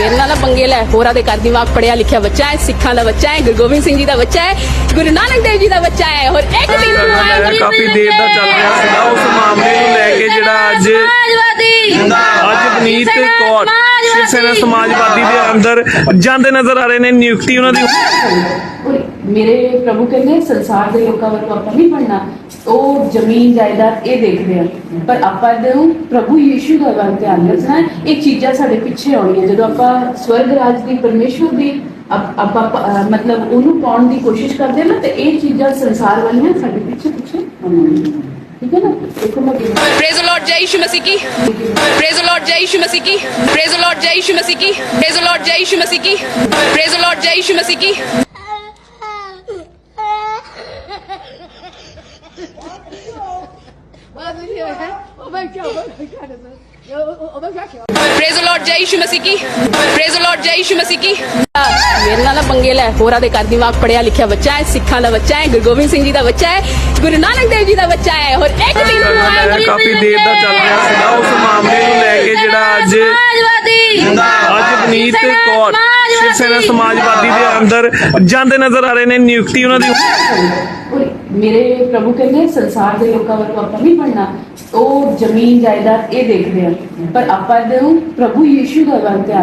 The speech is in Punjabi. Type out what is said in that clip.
ਮੇਰੇ ਨਾਲ ਪੰਗੇ ਲੈ। ਹੋਰਾਂ ਦੇ ਘਰ ਦਿਮਾਗ ਪੜਿਆ ਲਿਖਿਆ ਬੱਚਾ ਹੈ ਸਿੱਖਾਂ ਦਾ ਬੱਚਾ ਹੈ ਗੁਰੂ ਗੋਬਿੰਦ ਸਿੰਘ ਜੀ ਦਾ ਬੱਚਾ ਹੈ ਗੁਰੂ ਨਾਨਕ ਦੇਵ ਜੀ ਦਾ ਬੱਚਾ ਹੈ। ਹੋਰ ਇੱਕ ਦਿਨ ਕਾਫੀ ਦੇਰ ਦਾ ਚੱਲ ਰਿਹਾ ਸੀਗਾ ਉਸ ਮਾਮਲੇ ਨੂੰ ਲੈ ਕੇ ਜਿਹੜਾ ਅੱਜ ਅੱਜ ਪਨੀਤ ਕੌਰ ਸ਼ਿਵ ਸੈਨਾ ਸਮਾਜਵਾਦੀ ਦੇ ਅੰਦਰ ਜਾਂਦੇ ਨਜ਼ਰ ਆ ਰਹੇ ਨੇ ਨਿਯੁਕਤੀ ਉਹਨਾਂ ਦੀ ਔਰ ਮੇਰੇ ਪ੍ਰਭੂ ਕਹਿੰਦੇ ਸੰਸਾਰ ਦੇ ਲੋਕਾਂ ਵਰਗਾ ਆਪਾਂ ਨਹੀਂ ਬਣਨਾ। ਉਹ ਜ਼ਮੀਨ, ਜਾਇਦਾਦ ਇਹ ਦੇਖਦੇ ਆ। ਪਰ ਆਪਾਂ ਦੇ ਨੂੰ ਪ੍ਰਭੂ ਯੀਸ਼ੂ ਦਾ ਵੱਲ ਧਿਆਨ ਰੱਖਣਾ ਇਹ ਚੀਜ਼ਾਂ ਸਾਡੇ ਪਿੱਛੇ ਆਉਣੀਆਂ। ਜਦੋਂ ਆਪਾਂ ਸਵਰਗ ਰਾਜ ਦੀ, ਪਰਮੇਸ਼ਵਰ ਦੀ ਆਪਾਂ ਮਤਲਬ ਉਹਨੂੰ ਪਾਉਣ ਦੀ ਕੋਸ਼ਿਸ਼ ਕਰਦੇ ਨਾ, ਤੇ ਇਹ ਚੀਜ਼ਾਂ ਸੰਸਾਰ ਵਾਲੀਆਂ ਸਾਡੇ ਪਿੱਛੇ ਪਿੱਛੇ ਆਉਣੀਆਂ। ਠੀਕ ਹੈ ਨਾ? ਦੇਖੋ ਮੈਂ ਪ੍ਰੇਜ਼ ਦ ਲਾਰਡ ਜੈ ਯਿਸੂ ਮਸੀਹ ਕੀ। ਪ੍ਰੇਜ਼ ਦ ਲਾਰਡ ਜੈ ਯਿਸੂ ਮਸੀਹ ਕੀ। ਪ੍ਰੇਜ਼ ਦ ਲਾਰਡ ਜੈ ਯਿਸੂ ਮਸੀਹ ਕੀ। ਪ੍ਰੇਜ਼ ਦ ਮੇਰੇ ਨਾਲ ਨਾ ਪੰਗੇ ਲੈ ਹੋਰਾਂ ਦੇ ਘਰ ਦਿਮਾਗ ਪੜਿਆ ਲਿਖਿਆ ਬੱਚਾ ਹੈ ਸਿੱਖਾਂ ਦਾ ਬੱਚਾ ਹੈ ਗੁਰੂ ਗੋਬਿੰਦ ਸਿੰਘ ਜੀ ਦਾ ਬੱਚਾ ਹੈ ਗੁਰੂ ਨਾਨਕ ਦੇਵ ਜੀ ਦਾ ਬੱਚਾ ਹੈ ਹੋਰ ਇੱਕ ਦਿਨ ਨੂੰ ਕਾਫੀ ਦੇਰ ਦਾ ਚੱਲ ਰਿਹਾ ਸੀਗਾ ਉਸ ਮਾਮਲੇ ਨੂੰ ਲੈ ਕੇ ਜਿਹੜਾ ਅੱਜ ਅੱਜ ਪਨੀਤ ਕੌਰ ਸ਼ਿਵ ਸੈਨਾ ਸਮਾਜਵਾਦੀ ਦੇ ਅੰਦਰ ਜਾਂਦੇ ਨਜ਼ਰ ਆ ਰਹੇ ਨੇ ਨਿਯੁਕਤੀ ਉਹਨਾਂ ਦੀ ਮੇਰੇ ਪ੍ਰਭੂ ਕਹਿੰਦੇ ਸੰਸਾਰ ਦੇ ਲੋਕਾਂ ਵੱਲੋਂ ਆਪਾਂ ਨਹੀਂ ਬਣਨਾ। ਉਹ ਜ਼ਮੀਨ ਜਾਇਦਾਦ ਇਹ ਦੇਖਦੇ ਆ। ਪਰ ਆਪਾਂ ਨੂੰ ਪ੍ਰਭੂ ਯੀਸ਼ੂ ਦਾ ਵੱਲ ਧਿਆਨ